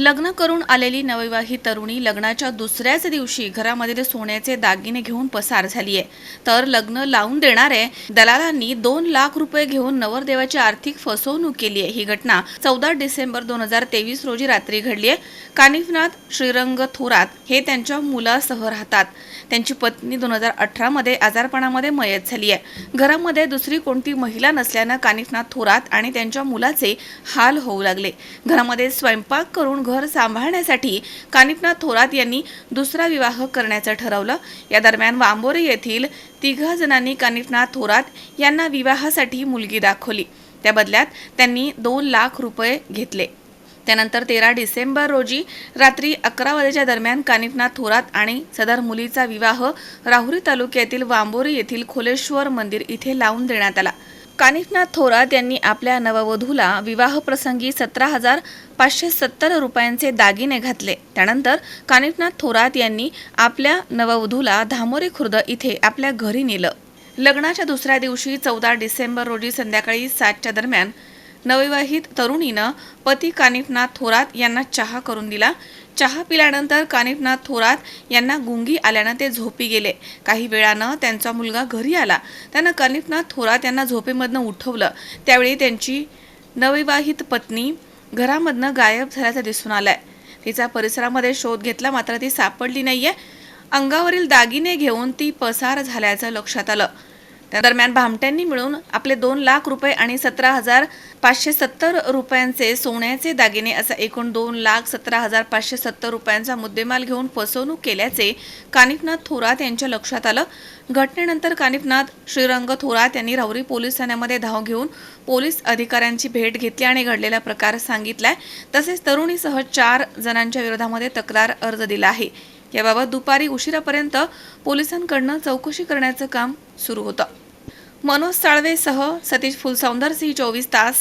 लग्न करून आलेली नवविवाहित तरुणी लग्नाच्या दुसऱ्याच दिवशी घरामधील सोन्याचे दागिने घेऊन पसार झालीय. तर लग्न लावून देणारे दलालांनी दोन लाख रुपये घेऊन नवरदेवाची आर्थिक फसवणूक केली आहे ही घटना चौदा डिसेंबर दोन हजार तेवीस रोजी रात्री घडली आहे कानिफनाथ श्रीरंग थोरात हे त्यांच्या मुलासह राहतात. त्यांची पत्नी दोन हजार अठरामध्ये आजारपणामध्ये मयत झाली आहे. घरामध्ये दुसरी कोणती महिला नसल्यानं कानिफनाथ थोरात आणि त्यांच्या मुलाचे हाल होऊ लागले. घरामध्ये स्वयंपाक करून घर सांभाळण्यासाठी कानिफनाथ थोरात यांनी दुसरा विवाह करण्याचं ठरवलं. या दरम्यान वांबोरे येथील तिघा जणांनी कानिफनाथ थोरात यांना विवाहासाठी मुलगी दाखवली. त्या बदल्यात त्यांनी दोन लाख रुपये घेतले. त्यानंतर तेरा डिसेंबर रोजी रात्री अकरा वाजेच्या दरम्यान कानिफनाथ थोरात आणि सदर मुलीचा विवाह राहुरी तालुक्यातील वांबोरी येथील खोलेश्वर मंदिर इथे लावून देण्यात आला. कानिफनाथ थोरात यांनी आपल्या नववधूला विवाहप्रसंगी सतरा हजार पाचशे सत्तर रुपयांचे दागिने घातले. त्यानंतर कानिफनाथ थोरात यांनी आपल्या नववधूला धामोरी खुर्द इथे आपल्या घरी नेलं. लग्नाच्या दुसऱ्या दिवशी चौदा डिसेंबर रोजी संध्याकाळी सातच्या दरम्यान नवविवाहित तरुणीनं पती कानिफनाथ थोरात यांना चहा करून दिला. चहा पिल्यानंतर कानिफनाथ थोरात यांना गुंगी आल्यानं ते झोपी गेले. काही वेळानं त्यांचा मुलगा घरी आला. त्यानं कानिफनाथ थोरात यांना झोपेमधनं उठवलं. त्यावेळी त्यांची नवविवाहित पत्नी घरामधनं गायब झाल्याचं दिसून आलंय. तिचा परिसरामध्ये शोध घेतला मात्र ती सापडली नाहीये. अंगावरील दागिने घेऊन ती पसार झाल्याचं लक्षात आलं. दरम्यान भामट्यांनी मिळून आपले दोन लाख रुपये आणि सतरा हजार पाचशे सत्तर रुपयांचे सोन्याचे दागिने असा एकूण दोन लाख सतरा हजार पाचशे सत्तर रुपयांचा मुद्देमाल घेऊन फसवणूक केल्याचे कानिफनाथ थोरात यांच्या लक्षात आलं. घटनेनंतर कानिफनाथ श्रीरंग थोरात यांनी राहुरी पोलीस ठाण्यामध्ये धाव घेऊन पोलीस अधिकाऱ्यांची भेट घेतली आणि घडलेला प्रकार सांगितलाय. तसेच तरुणीसह चार जणांच्या विरोधामध्ये तक्रार अर्ज दिला आहे. याबाबत दुपारी उशिरापर्यंत पोलिसांकडनं चौकशी करण्याचं काम सुरू होतं. मनोज साळवेसह सतीश फुलसौंदर सिंह चोवीस तास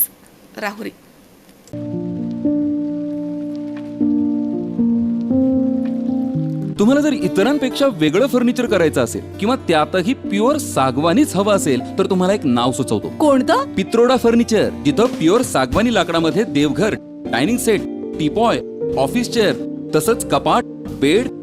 राहुरी. तुम्हाला जर इतरांपेक्षा वेगळं फर्निचर करायचं असेल किंवा त्यातही प्युअर सागवानीच हवं असेल तर तुम्हाला एक नाव सुचवतो. कोणतं? पित्रोडा फर्निचर जिथं प्युअर सागवानी लाकडामध्ये देवघर dining set teapoy office chair तसंच कपाट bed